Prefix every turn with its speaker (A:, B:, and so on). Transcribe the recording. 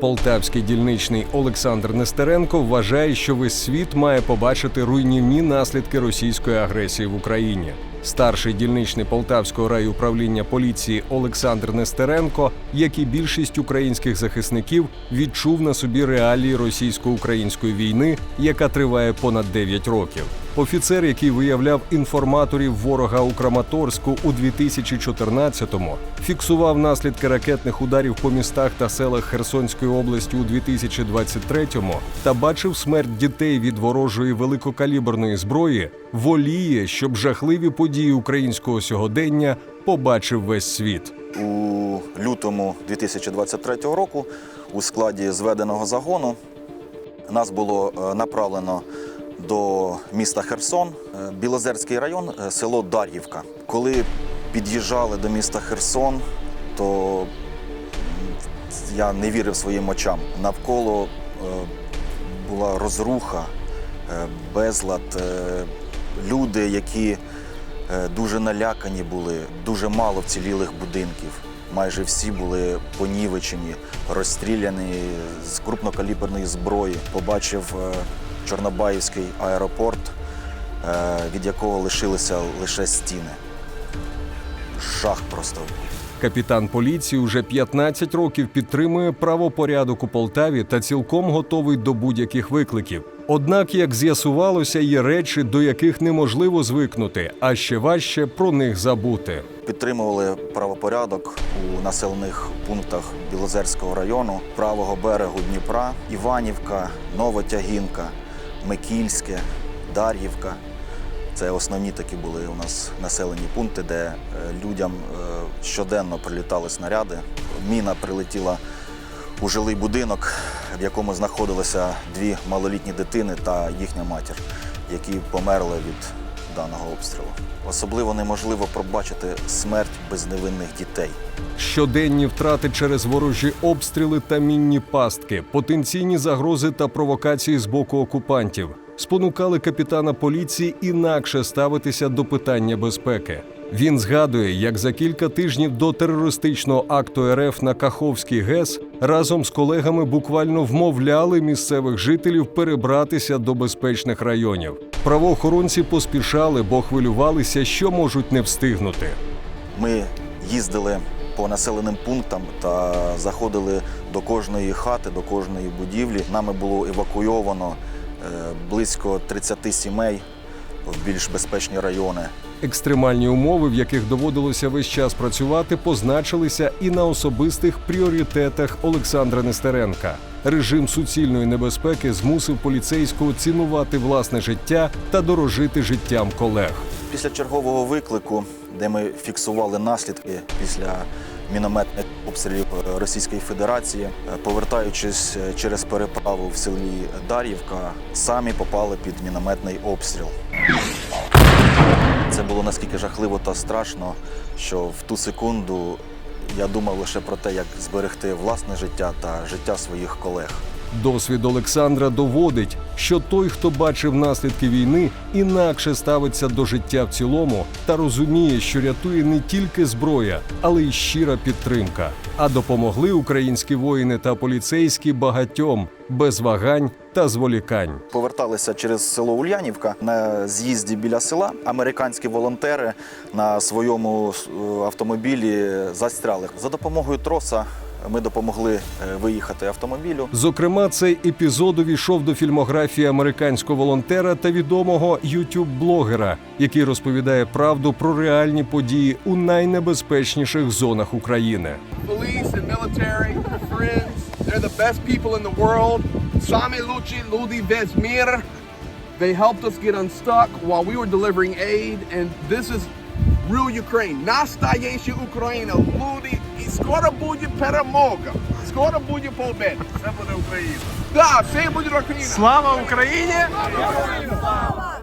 A: Полтавський дільничний Олександр Нестеренко вважає, що весь світ має побачити руйнівні наслідки російської агресії в Україні. Старший дільничний Полтавського райуправління поліції Олександр Нестеренко, як і більшість українських захисників, відчув на собі реалії російсько-української війни, яка триває понад 9 років. Офіцер, який виявляв інформаторів ворога у Краматорську у 2014-му, фіксував наслідки ракетних ударів по містах та селах Херсонської області у 2023-му та бачив смерть дітей від ворожої великокаліберної зброї, воліє, щоб жахливі події українського сьогодення побачив весь світ.
B: У лютому 2023 року у складі зведеного загону нас було е, направлено до міста Херсон, е, Білозерський район, е, село Дар'ївка. Коли під'їжджали до міста Херсон, то я не вірив своїм очам. Навколо е, була розруха, безлад, люди, які дуже налякані були, дуже мало вцілілих будинків. Майже всі були понівечені, розстріляні з крупнокаліберної зброї. Побачив Чорнобаївський аеропорт, е, від якого лишилися лише стіни. Жах просто.
A: Капітан поліції уже 15 років підтримує правопорядок у Полтаві та цілком готовий до будь-яких викликів. Однак, як з'ясувалося, є речі, до яких неможливо звикнути, а ще важче про них забути.
B: Підтримували правопорядок у населених пунктах Білозерського району, правого берегу Дніпра, Іванівка, Новотягінка, Микільське, Дар'ївка. Це основні такі були у нас населені пункти, де е, людям е, щоденно прилітали снаряди. Міна прилетіла у жилий будинок, в якому знаходилися дві малолітні дитини та їхня матір, які померли від даного обстрілу. Особливо неможливо пробачити смерть безневинних дітей.
A: Щоденні втрати через ворожі обстріли та мінні пастки, потенційні загрози та провокації з боку окупантів спонукали капітана поліції інакше ставитися до питання безпеки. Він згадує, як за кілька тижнів до терористичного акту РФ на Каховський ГЕС разом з колегами буквально вмовляли місцевих жителів перебратися до безпечних районів. Правоохоронці поспішали, бо хвилювалися, що можуть не встигнути.
B: Ми їздили по населеним пунктам та заходили до кожної хати, до кожної будівлі. Нами було евакуйовано е, близько 30 сімей в більш безпечні райони.
A: Екстремальні умови, в яких доводилося весь час працювати, позначилися і на особистих пріоритетах Олександра Нестеренка. Режим суцільної небезпеки змусив поліцейського цінувати власне життя та дорожити життям колег.
B: Після чергового виклику, де ми фіксували наслідки після мінометних обстрілів е, Російської Федерації, е, повертаючись е, через переправу в селі Дар'ївка, самі попали під мінометний обстріл. Це було наскільки жахливо та страшно, що в ту секунду я думав лише про те, як зберегти власне життя та життя своїх колег.
A: Досвід Олександра доводить, що той, хто бачив наслідки війни, інакше ставиться до життя в цілому та розуміє, що рятує не тільки зброя, але й щира підтримка. А допомогли українські воїни та поліцейські багатьом без вагань та зволікань.
B: Поверталися через село Ульянівка на з'їзді біля села. Американські волонтери на своєму е, автомобілі застряли. За допомогою троса ми допомогли е, виїхати автомобілю.
A: Зокрема, цей епізод увійшов до фільмографії американського волонтера та відомого ютуб-блогера, який розповідає правду про реальні події у найнебезпечніших зонах України.
C: police and military, friends. They're the best people in the world. Sami Luci Ludi Vesmir. They helped us get unstuck while we were delivering aid, and this is real Ukraine. Настоящая Україна. Люди, і скоро буде перемога. Скоро буде победа. Це буде Україна. Да, все буде Україна.
D: Слава Україні!
C: Слава!